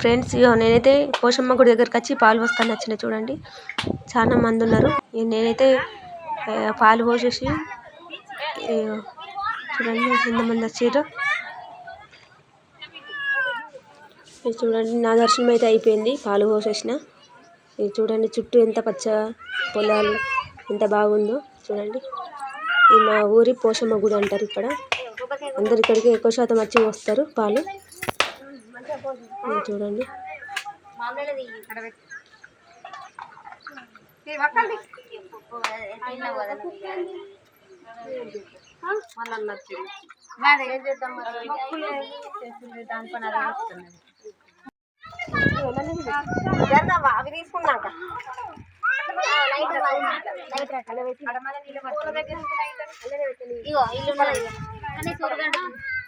Friends ఇగో నేనైతే పోషమ్మ గుడి దగ్గరికి వచ్చి పాలు పోస్తాను వచ్చిన చూడండి. చాలా మంది ఉన్నారు. నేనైతే పాలు పోసేసి చూడండి ఎంతమంది వచ్చారు ఇది చూడండి నా దర్శనం అయితే అయిపోయింది. పాలు పోసేసిన. ఇది చూడండి చుట్టూ ఎంత పచ్చ పొలాలు ఎంత బాగుందో చూడండి. ఇది మా ఊరి పోషమ్మ గుడి అంటారు ఇక్కడ. అందరు ఇక్కడికి ఎక్కువ శాతం వచ్చి వస్తారు పాలు. చూడండి. అవి తీసుకున్నాక ఇగో ఇల్లు